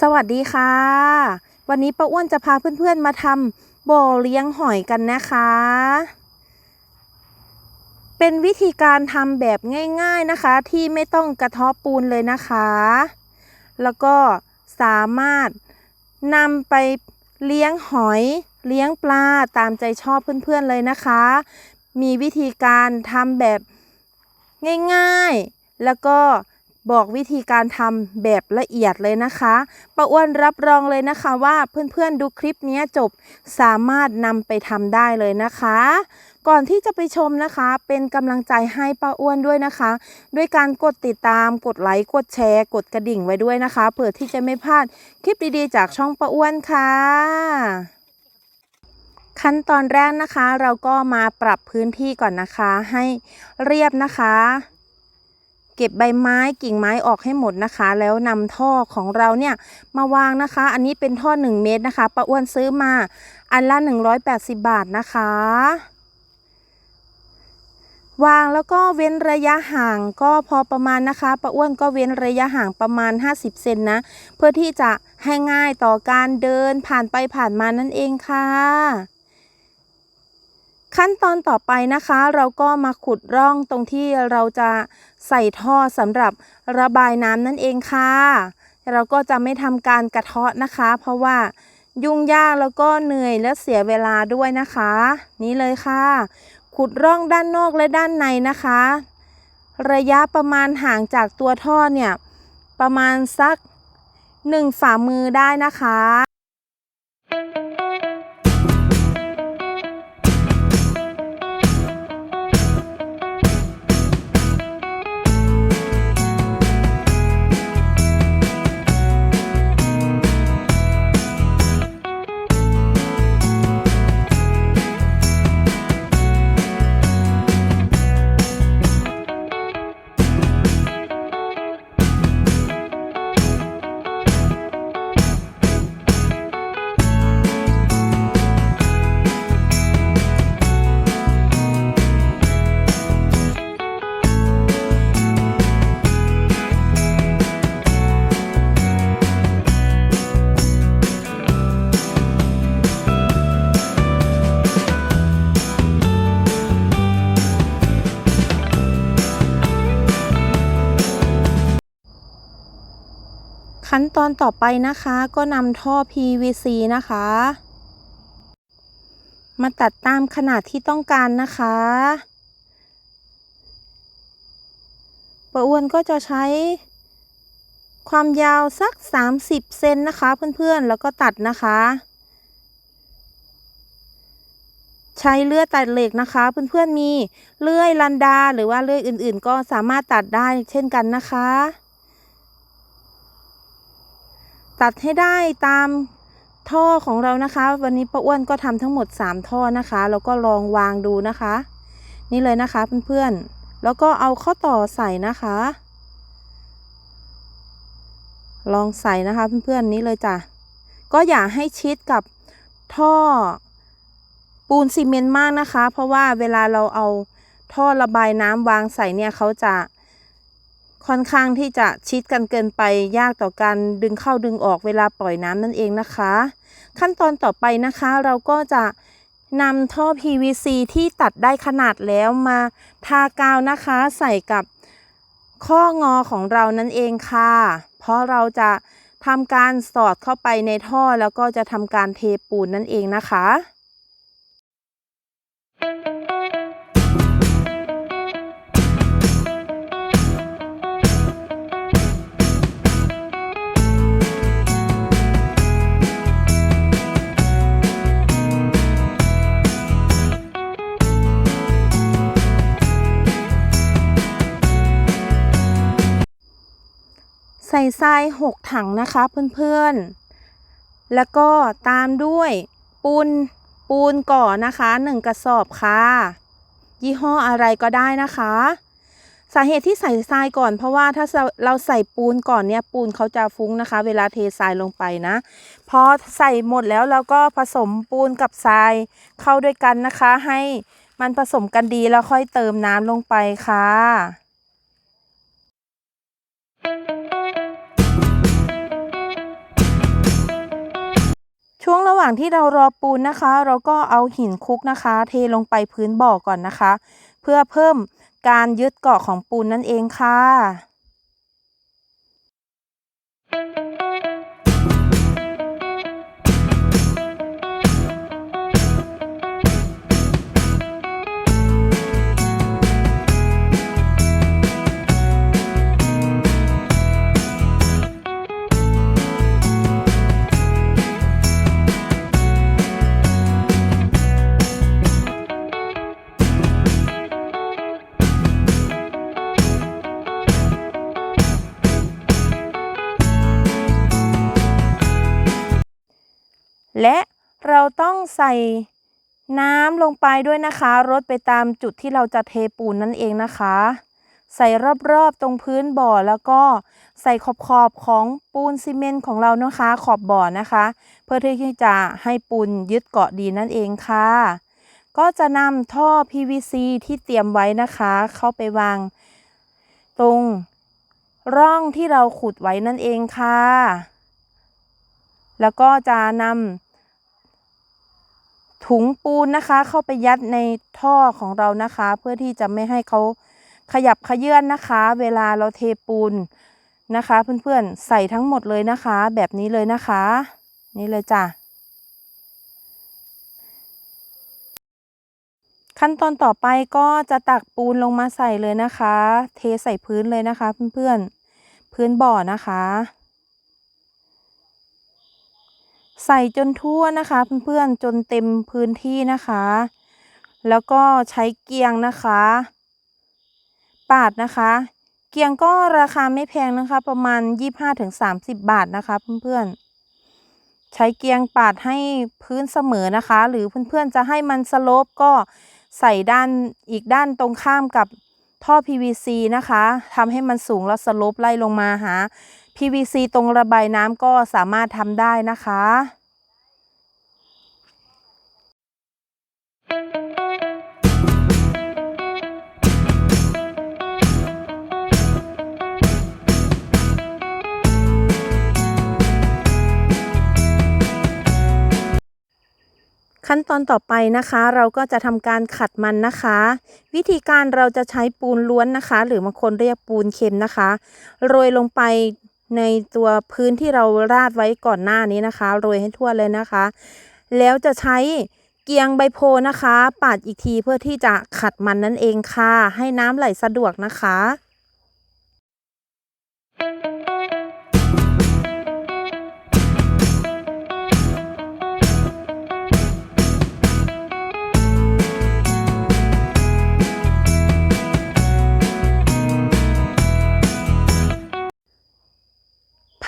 สวัสดีค่ะ วันนี้ป้าอ้วนจะพาเพื่อนๆมาทำบ่อเลี้ยงหอยกันนะคะ เป็นวิธีการทำแบบง่าย ๆนะคะ ที่ไม่ต้องกระทาะปูนเลยนะคะ แล้วก็สามารถนำไปเลี้ยงหอยเลี้ยงปลาตามใจชอบเพื่อนๆเลยนะคะ มีวิธีการทำแบบง่ายๆ แล้วก็ บอกวิธีการทำแบบละเอียดเลยนะคะป้าอ้วนรับรองเลยนะคะว่าเพื่อนๆดูคลิปนี้จบสามารถนำไปทำได้เลยนะคะ ก่อนที่จะไปชมนะคะ เป็นกำลังใจให้ป้าอ้วนด้วยนะคะ ด้วยการกดติดตาม กดไลค์ กดแชร์ กดกระดิ่งไว้ด้วยนะคะเผื่อที่จะไม่พลาดคลิปดีๆ จากช่องป้าอ้วนค่ะขั้นตอนแรกนะคะ เราก็มาปรับพื้นที่ก่อนนะคะ ให้เรียบนะคะ เก็บใบไม้กิ่งไม้ออกให้หมดนะคะ แล้วนำท่อของเราเนี่ยมาวางนะคะ อันนี้เป็นท่อ 1 เมตรนะคะป้าอ้วนซื้อมาอันละ 180 บาทนะคะ วางแล้วก็เว้นระยะห่างก็พอประมาณนะคะป้าอ้วนก็เว้นระยะห่างประมาณ 50 เซนนะ เพื่อที่จะให้ง่ายต่อการเดินผ่านไปผ่านมานั่นเองค่ะ ขั้นตอนต่อไปนะคะ เราก็มาขุดร่องตรงที่เราจะใส่ท่อสำหรับระบายน้ำนั่นเองค่ะ เราก็จะไม่ทำการกระเทาะนะคะ เพราะว่ายุ่งยากแล้วก็เหนื่อยและเสียเวลาด้วยนะคะ นี่เลยค่ะ ขุดร่องด้านนอกและด้านในนะคะ ระยะประมาณห่างจากตัวท่อเนี่ยประมาณสักหนึ่งฝ่ามือได้นะคะ ขั้นตอนต่อไปนะคะ ก็นำท่อ PVC นะคะ มาตัดตามขนาดที่ต้องการนะคะป้าอ้วนก็จะใช้ความยาวสัก 30 เซนนะคะเพื่อนๆ แล้วก็ตัดนะคะ ใช้เลื่อยตัดเหล็กนะคะเพื่อนๆมีเลื่อยลันดาหรือว่าเลื่อยอื่นๆ ก็สามารถตัดได้เช่นกันนะคะ ตัดให้ได้ตามท่อของเรานะคะ วันนี้ป้าอ้วนก็ทำทั้งหมด 3 ท่อนะคะแล้วก็ลองวางดูนะคะ นี่เลยนะคะเพื่อนๆแล้วก็เอาข้อต่อใส่นะคะ ลองใส่นะคะเพื่อนๆนี้เลยจ้ะก็อย่าให้ชิดกับท่อปูนซีเมนต์มากนะคะ เพราะว่าเวลาเราเอาท่อระบายน้ำวางใส่เนี่ยเขาจะ ค่อนข้างที่จะชิดกันเกินไปยากต่อการดึงเข้าดึงออกเวลาปล่อยน้ำนั่นเองนะคะ ขั้นตอนต่อไปนะคะเราก็จะนำท่อ PVC ที่ตัดได้ขนาดแล้วมาทากาวนะคะ ใส่กับข้องอของเรานั่นเองค่ะ เพราะเราจะทำการสอดเข้าไปในท่อแล้วก็จะทำการเทปูนนั่นเองนะคะ ใส่ทรายหกถังนะคะเพื่อนๆ แล้วก็ตามด้วยปูนปูนก่อนะคะหนึ่งกระสอบค่ะ ยี่ห้ออะไรก็ได้นะคะ สาเหตุที่ใส่ทรายก่อน เพราะว่าถ้าเราใส่ปูนก่อนเนี่ยปูนเขาจะฟุ้งนะคะ เวลาเททรายลงไปนะ พอใส่หมดแล้วเราก็ผสมปูนกับทรายเข้าด้วยกันนะคะ ให้มันผสมกันดีแล้วค่อยเติมน้ำลงไปค่ะ ช่วงระหว่างที่เรารอปูนนะคะ เราก็เอาหินคุกนะคะ เทลงไปพื้นบ่อก่อนนะคะ เพื่อเพิ่มการยึดเกาะของปูนนั่นเองค่ะแล เราต้องใส่น้ำลงไปด้วยนะคะรดไปตามจุดที่เราจะเทปูนนั่นเองนะคะ ใส่รอบๆตรงพื้นบ่อแล้วก็ใส่ขอบๆของปูนซีเมนต์ของเรานะคะ ขอบบ่อนะคะ เพื่อที่จะให้ปูนยึดเกาะดีนั่นเองค่ะ ก็จะนำท่อ PVC ที่เตรียมไว้นะคะ เข้าไปวาง ตรงร่องที่เราขุดไว้นั่นเองค่ะ แล้วก็จะนำ ถุงปูนนะคะ เข้าไปยัดในท่อของเรานะคะ เพื่อที่จะไม่ให้เขาขยับขยื่นนะคะ เวลาเราเทปูนนะคะ เพื่อนๆใส่ทั้งหมดเลยนะคะ แบบนี้เลยนะคะ นี่เลยจ้ะขั้นตอนต่อไปก็จะตักปูนลงมาใส่เลยนะคะ เทใส่พื้นเลยนะคะ เพื่อนๆพื้นบ่อนะคะ ใส่จนทั่วนะคะ เพื่อนๆจนเต็มพื้นที่นะคะ แล้วก็ใช้เกียงนะคะ ปาดนะคะ เกียงก็ราคาไม่แพงนะคะ ประมาณ 25-30 บาทนะคะเพื่อนๆใช้เกียงปาดให้พื้นเสมอนะคะ หรือเพื่อนๆจะให้มันสโลปก็ใส่ด้านอีกด้านตรงข้ามกับท่อ PVC นะคะทำให้มันสูงแล้วสโลปไล่ลงมาหา PVC ตรงระบายน้ำก็สามารถทำได้นะคะขั้นตอนต่อไปนะคะ เราก็จะทำการขัดมันนะคะ วิธีการเราจะใช้ปูนล้วนนะคะ หรือบางคนเรียกปูนเค็มนะคะ โรยลงไป ในตัวพื้นที่เราราดไว้ก่อนหน้านี้นะคะโรยให้ทั่วเลยนะคะ แล้วจะใช้เกียงใบโพนะคะปาดอีกทีเพื่อที่จะขัดมันนั่นเองค่ะ ให้น้ำไหลสะดวกนะคะ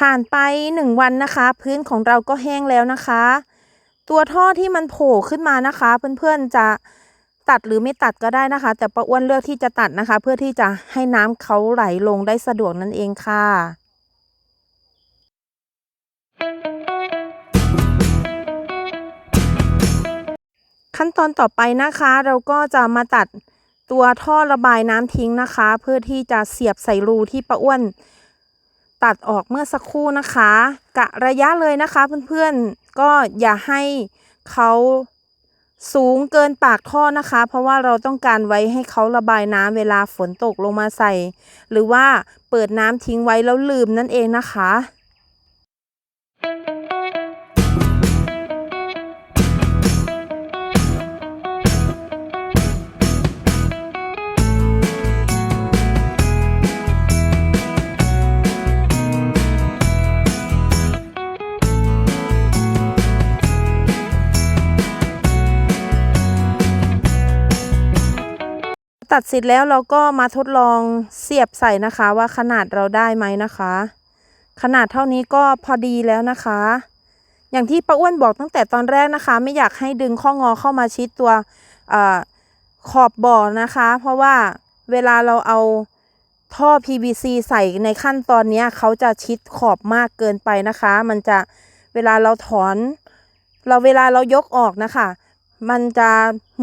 ผ่านไปหนึ่งวันนะคะ พื้นของเราก็แห้งแล้วนะคะ ตัวท่อที่มันโผล่ขึ้นมานะคะ เพื่อนๆจะตัดหรือไม่ตัดก็ได้นะคะ แต่ป้าอ้วนเลือกที่จะตัดนะคะ เพื่อที่จะให้น้ำเขาไหลลงได้สะดวกนั่นเองค่ะขั้นตอนต่อไปนะคะ เราก็จะมาตัดตัวท่อระบายน้ำทิ้งนะคะ เพื่อที่จะเสียบใส่รูที่ป้าอ้วน ตัดออกเมื่อสักครู่นะคะ กะระยะเลยนะคะเพื่อนๆ ก็อย่าให้เขาสูงเกินปากท่อนะคะ เพราะว่าเราต้องการไว้ให้เขาระบายน้ำเวลาฝนตกลงมาใส่ หรือว่าเปิดน้ำทิ้งไว้แล้วลืมนั่นเองนะคะ ตัดเสร็จแล้วเราก็มาทดลองเสียบใส่นะคะว่าขนาดเราได้ไหมนะคะ ขนาดเท่านี้ก็พอดีแล้วนะคะ อย่างที่ป้าอ้วนบอกตั้งแต่ตอนแรกนะคะ ไม่อยากให้ดึงข้องอเข้ามาชิดตัวอขอบบ่อนะคะ เพราะว่าเวลาเราเอาท่อ PVC ใส่ในขั้นตอนนี้เขาจะชิดขอบมากเกินไปนะคะ มันจะเวลาเราถอน เราเวลาเรายกออกนะคะ มันจะ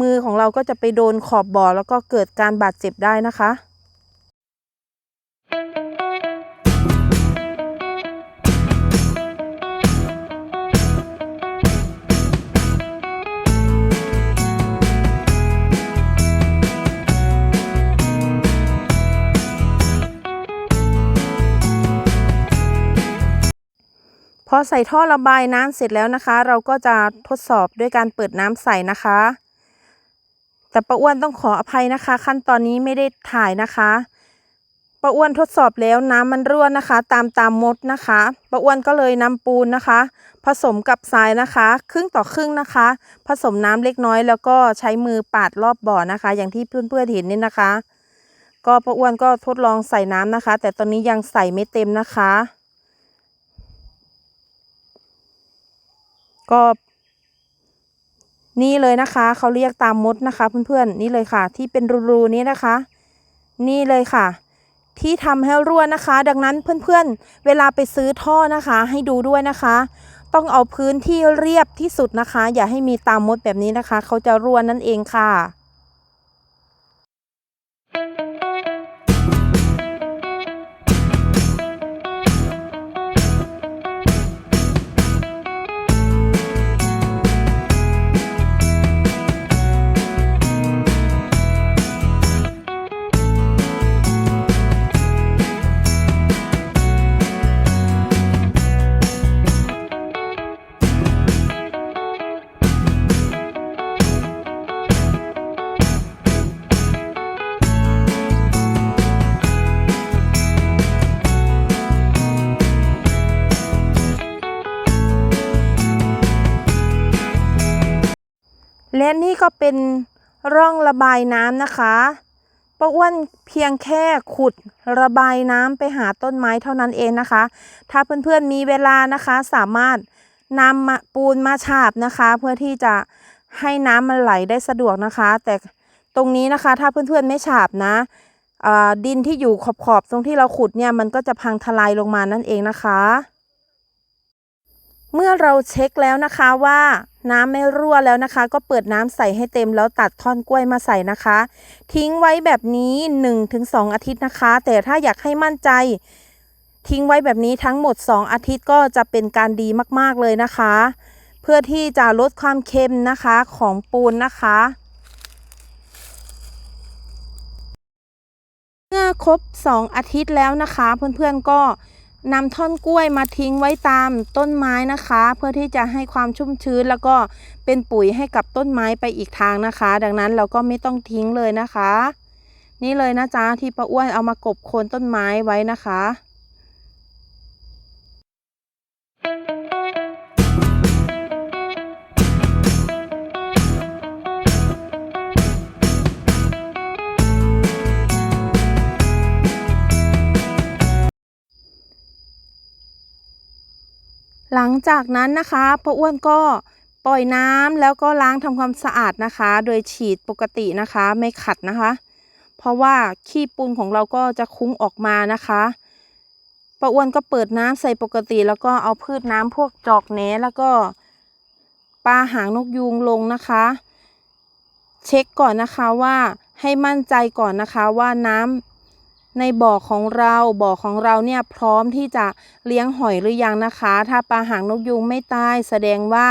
มือของเราก็จะไปโดนขอบบ่อแล้วก็เกิดการบาดเจ็บได้นะคะ อใส่ท่อระบายน้ำเสร็จแล้วนะคะ เราก็จะทดสอบด้วยการเปิดน้ำใส่นะคะ แต่ป้าอ้วนต้องขออภัยนะคะ ขั้นตอนนี้ไม่ได้ถ่ายนะคะป้าอ้วนทดสอบแล้วน้ำมันรั่วนะคะ ตามตามมดนะคะป้าอ้วนก็เลยนำปูนนะคะ ผสมกับทรายนะคะ ครึ่งต่อครึ่งนะคะ ผสมน้ำเล็กน้อย แล้วก็ใช้มือปาดรอบบ่อนะคะ อย่างที่เพื่อนๆเห็นนี่นะคะ ก็ป้าอ้วนก็ทดลองใส่น้ำนะคะ แต่ตอนนี้ยังใส่ไม่เต็มนะคะ ก็ นี่เลยนะคะเขาเรียกตามมดนะคะ เพื่อนๆนี่เลยค่ะ ที่เป็นรูๆนี้นะคะ นี่เลยค่ะ ที่ทำให้รั่วนะคะ ดังนั้นเพื่อนๆ เวลาไปซื้อท่อนะคะ ให้ดูด้วยนะคะ ต้องเอาพื้นที่เรียบที่สุดนะคะ อย่าให้มีตามมดแบบนี้นะคะ เขาจะรั่วนั่นเองค่ะ และนี่ก็เป็นร่องระบายน้ำนะคะป้าอ้วนเพียงแค่ขุดระบายน้ำไปหาต้นไม้เท่านั้นเองนะคะ ถ้าเพื่อนๆมีเวลานะคะสามารถนำาปูนมาฉาบนะคะ เพื่อที่จะให้น้ำมันไหลได้สะดวกนะคะ แต่ตรงนี้นะคะถ้าเพื่อนๆไม่ฉาบนะดินที่อยู่ขอบๆตรงที่เราขุดเนี่ยมันก็จะพังทลายลงมานั่นเองนะคะ เมื่อเราเช็คแล้วนะคะว่า น้ำไม่รั่วแล้วนะคะ ก็เปิดน้ำใส่ให้เต็มแล้วตัดท่อนกล้วยมาใส่นะคะ ทิ้งไว้แบบนี้ 1-2 อาทิตย์นะคะ แต่ถ้าอยากให้มั่นใจ ทิ้งไว้แบบนี้ทั้งหมด 2 อาทิตย์ก็จะเป็นการดีมาก ๆ เลยนะคะ เพื่อที่จะลดความเค็มนะคะของปูนนะคะเมื่อครบ 2 อาทิตย์แล้วนะคะ เพื่อนๆก็ นำท่อนกล้วยมาทิ้งไว้ตามต้นไม้นะคะ เพื่อที่จะให้ความชุ่มชื้นแล้วก็เป็นปุ๋ยให้กับต้นไม้ไปอีกทางนะคะ ดังนั้นเราก็ไม่ต้องทิ้งเลยนะคะ นี่เลยนะจ๊ะที่ป้าอ้วนเอามากบโคนต้นไม้ไว้นะคะ หลังจากนั้นนะคะป้าอ้วนก็ปล่อยน้ำแล้วก็ล้างทำความสะอาดนะคะ โดยฉีดปกตินะคะไม่ขัดนะคะ เพราะว่าขี้ปูนของเราก็จะคุ้งออกมานะคะป้าอ้วนก็เปิดน้ำใส่ปกติ แล้วก็เอาพืชน้ำพวกจอกแหนแล้วก็ปลาหางนกยูงลงนะคะ เช็คก่อนนะคะว่าให้มั่นใจก่อนนะคะว่าน้ำ ในบ่อของเราบ่อของเราเนี่ยพร้อมที่จะเลี้ยงหอยหรือยังนะคะ ถ้าปลาหางนกยูงไม่ตายแสดงว่า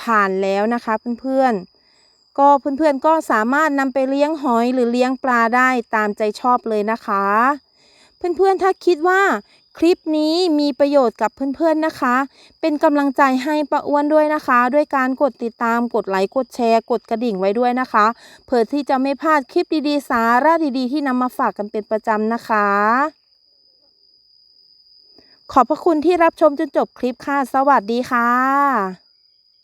ผ่านแล้วนะคะเพื่อนๆก็เพื่อนๆก็สามารถนำไปเลี้ยงหอยหรือเลี้ยงปลาได้ตามใจชอบเลยนะคะ เพื่อนๆถ้าคิดว่า คลิปนี้มีประโยชน์กับเพื่อนๆนะคะ เป็นกำลังใจให้ป้าอ้วนด้วยนะคะ ด้วยการกดติดตามกดไลค์กดแชร์ กดกระดิ่งไว้ด้วยนะคะ เพื่อที่จะไม่พลาดคลิปดีๆ สาระดีๆ ที่นำมาฝากกันเป็นประจำนะคะ ขอบพระคุณที่รับชมจนจบคลิปค่ะ สวัสดีค่ะ